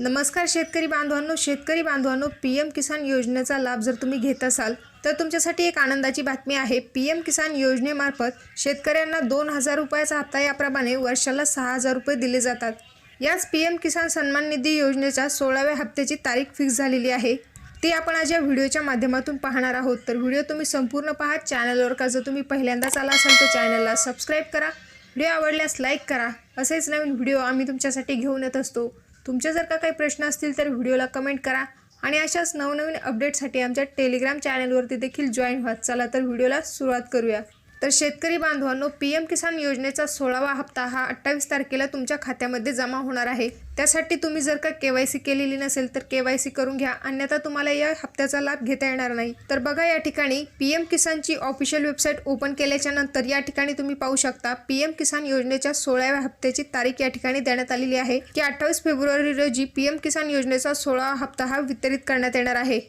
नमस्कार शेतकरी बांधवांनो शेतकरी बांधवांनो पी एम किसान योजनेचा लाभ जर तुम्ही घेत असाल तर तुमच्यासाठी एक आनंदाची बातमी आहे. पी एम किसान योजनेमार्फत शेतकऱ्यांना दोन हजार रुपयाचा हप्ता याप्रमाणे वर्षाला सहा हजार रुपये दिले जातात. याच पी एम किसान सन्मान निधी योजनेच्या सोळाव्या हप्त्याची तारीख फिक्स झालेली आहे. ती आपण आज या व्हिडिओच्या माध्यमातून पाहणार आहोत. तर व्हिडिओ तुम्ही संपूर्ण पहा चॅनलवर का जर तुम्ही पहिल्यांदाच आला असाल तर चॅनलला सबस्क्राईब करा. व्हिडिओ आवडल्यास लाईक करा. असेच नवीन व्हिडिओ आम्ही तुमच्यासाठी घेऊन येत असतो. तुमचे जर का काही प्रश्न असतील तर व्हिडिओला कमेंट करा. आणि अशाच नवनवीन अपडेटसाठी आमच्या टेलिग्राम चॅनलवरती देखील जॉईन व्हा. चला तर व्हिडिओला सुरुवात करूया. तर शेतकरी बांधवांनो पी एम किसान योजनेचा सोळावा हप्ता हा अठ्ठावीस तारखेला तुमच्या खात्यामध्ये जमा होणार आहे. त्यासाठी तुम्ही जर का के वाय सी केलेली नसेल तर के वाय सी करून घ्या. अन्यथा तुम्हाला या हप्त्याचा लाभ घेता येणार नाही. तर बघा या ठिकाणी पी एम किसानची ऑफिशियल वेबसाईट ओपन केल्याच्यानंतर या ठिकाणी तुम्ही पाहू शकता पी एम किसान योजनेच्या सोळाव्या हप्त्याची तारीख या ठिकाणी देण्यात आलेली आहे. की अठ्ठावीस फेब्रुवारी रोजी पी एम किसान योजनेचा सोळावा हप्ता हा वितरित करण्यात येणार आहे.